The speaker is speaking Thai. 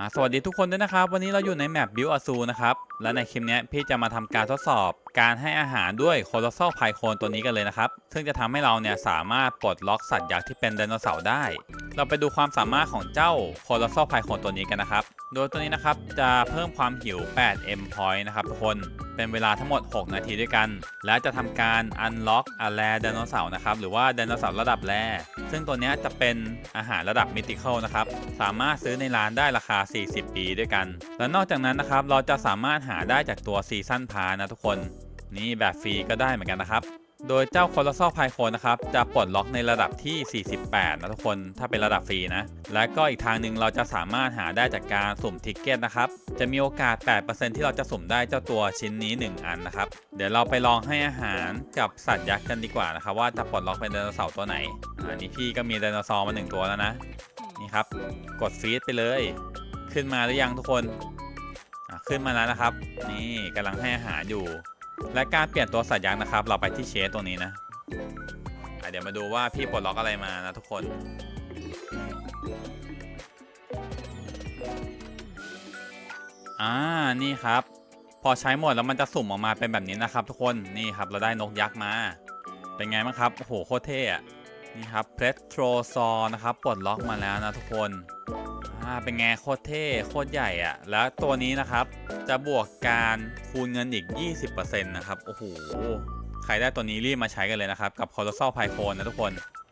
อ่าสวัสดีทุกคนด้วยนะครับ วันนี้เราอยู่ในแมปบิวอซูนะครับ และในคลิปนี้พี่จะมาทำการทดสอบ การให้อาหารด้วยโคโลซอลไพโคนตัวนี้กันเลยนะครับ ซึ่งจะทำให้เราเนี่ยสามารถปลดล็อกสัตว์ยักษ์ที่เป็นไดโนเสาร์ได้ เราไปดูความสามารถของเจ้าโคโลซอลไพโคนตัวนี้กันนะครับ โดยตัวนี้นะครับจะเพิ่มความหิว 8M point นะครับทุกคน เป็นเวลาทั้งหมด 6 นาทีด้วยกัน และจะทำการ unlock a r a r e ไดโนเสาร์นะครับ หรือว่าไดโนเสาร์ระดับแรซึ่งตัวนี้จะเป็นอาหารระดับมิติเคอลนะครับ สามารถซื้อในร้านได้ราคา 40 ปีด้วยกัน และนอกจากนั้นนะครับ เราจะสามารถหาได้จากตัวซีซั่นพานะทุกคน นี่แบบฟรีก็ได้เหมือนกันนะครับ โดยเจ้า Colossal p y c o นะครับ จะปลดล็อกในระดับที่ 48 นะทุกคน ถ้าเป็นระดับฟรีนะ และก็อีกทางหนึ่งเราจะสามารถหาได้จากการสุ่มทิกเก็ตนะครับ จะมีโอกาส 8%ที่เราจะสุ่มได้เจ้าตัวชิ้นนี้ 1 อันนะครับ เดี๋ยวเราไปลองให้อาหารกับสัตว์ยักษ์กันดีกว่านะครับ ว่าจะปลดล็อกเป็นไดโนเสาร์ตัวไหน อันนี้พี่ก็มีไดโนเสาร์มาหนึ่งตัวแล้วนะ นี่ครับ กดฟีดไปเลย ขึ้นมาหรือยังทุกคน ขึ้นมาแล้วนะครับ นี่กำลังให้อาหารอยู่ และการเปลี่ยนตัวสัตว์ยักษ์นะครับ เราไปที่เชสตรงนี้นะเดี๋ยวมาดูว่าพี่ปลดล็อกอะไรมานะทุกคน อ่า นี่ครับ พอใช้หมดแล้วมันจะสุ่มออกมาเป็นแบบนี้นะครับ ทุกคน นี่ครับเราได้นกยักษ์มา เป็นไงบ้างครับ โอ้โหโคตรเท่อะนี่ครับเพลโทรซอนะครับปลดล็อกมาแล้วนะทุกคนาเป็นไงโคตรเท่โคตรใหญ่อะแล้วตัวนี้นะครับจะบวกการคูณเงินอีก 20%นะครับ โอ้โห ใครได้ตัวนี้รีบมาใช้กันเลยนะครับ กับ Colossal p y c o n นะทุกคน